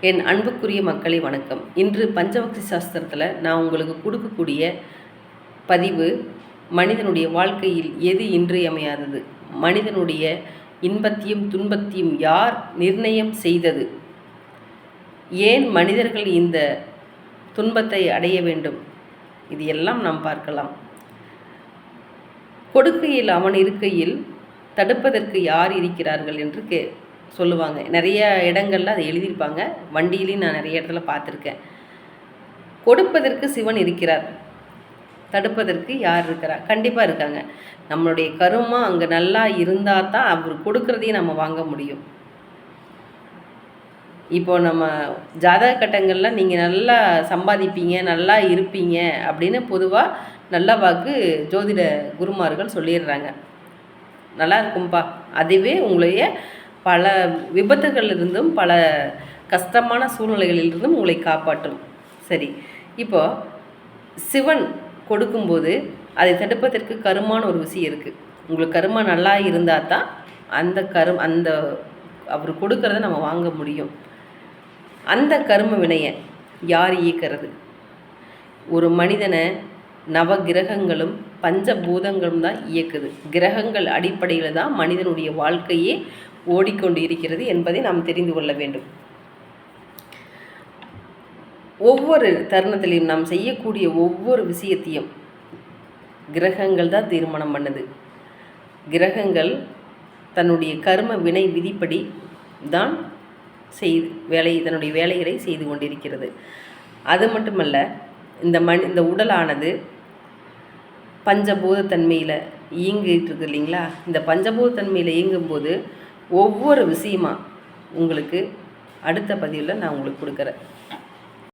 என் அன்புக்குரிய மக்களை வணக்கம். இன்று பஞ்சபக்தி சாஸ்திரத்தில் நான் உங்களுக்கு கொடுக்கக்கூடிய பதிவு மனிதனுடைய வாழ்க்கையில் எது இன்றியமையாதது? மனிதனுடைய இன்பத்தையும் துன்பத்தையும் யார் நிர்ணயம் செய்தது? ஏன் மனிதர்கள் இந்த துன்பத்தை அடைய வேண்டும்? இது எல்லாம் நாம் பார்க்கலாம். கொடுக்கையில் அவன் இருக்கையில் தடுப்பதற்கு யார் இருக்கிறார்கள் என்று கே சொல்லுவாங்க. நிறைய இடங்கள்ல அதை எழுதியிருப்பாங்க. வண்டியிலையும் நான் நிறைய இடத்துல பார்த்துருக்கேன். கொடுப்பதற்கு சிவன் இருக்கிறார். தடுப்பதற்கு யார் இருக்கிறா கண்டிப்பாக இருக்காங்க. நம்மளுடைய கருமா அங்கே நல்லா இருந்தால் தான் அவர் கொடுக்குறதையும் நம்ம வாங்க முடியும். இப்போ நம்ம ஜாதக கட்டங்களில் நீங்கள் நல்லா சம்பாதிப்பீங்க நல்லா இருப்பீங்க அப்படின்னு பொதுவாக நல்ல வாக்கு ஜோதிட குருமார்கள் சொல்லிடுறாங்க. நல்லா இருக்கும்பா. அதுவே உங்களைய பல விபத்துகளிலிருந்தும் பல கஷ்டமான சூழ்நிலைகளிலிருந்தும் உங்களை காப்பாற்றும். சரி இப்போ சிவன் கொடுக்கும்போது அதை தடுப்பதற்கு கருமான ஒரு விஷயம் இருக்குது உங்களுக்கு கருமா நல்லா இருந்தால் தான் அந்த கரு அந்த அவர் கொடுக்கறத நம்ம வாங்க முடியும். அந்த கரும வினையை யார் இயக்கிறது? ஒரு மனிதனை நவ கிரகங்களும் பஞ்சபூதங்களும் தான் இயக்குது. கிரகங்கள் அடிப்படையில் தான் மனிதனுடைய வாழ்க்கையே ஓடிக்கொண்டு இருக்கிறது என்பதை நாம் தெரிந்து கொள்ள வேண்டும். ஒவ்வொரு தருணத்திலையும் நாம் செய்யக்கூடிய ஒவ்வொரு விஷயத்தையும் கிரகங்கள் தான் தீர்மானம் பண்ணுது. கிரகங்கள் தன்னுடைய கர்ம வினை விதிப்படி தான் செய் வேலை தன்னுடைய வேலைகளை செய்து கொண்டிருக்கிறது. அது மட்டுமல்ல இந்த மண் இந்த உடலானது பஞ்சபூதத்தன்மையில் இயங்கிட்டு இருக்கு இல்லைங்களா? இந்த பஞ்சபூத தன்மையில் இயங்கும்போது ஒவ்வொரு விஷயமா உங்களுக்கு அடுத்த பதிவில் நான் உங்களுக்கு கொடுக்குறேன்.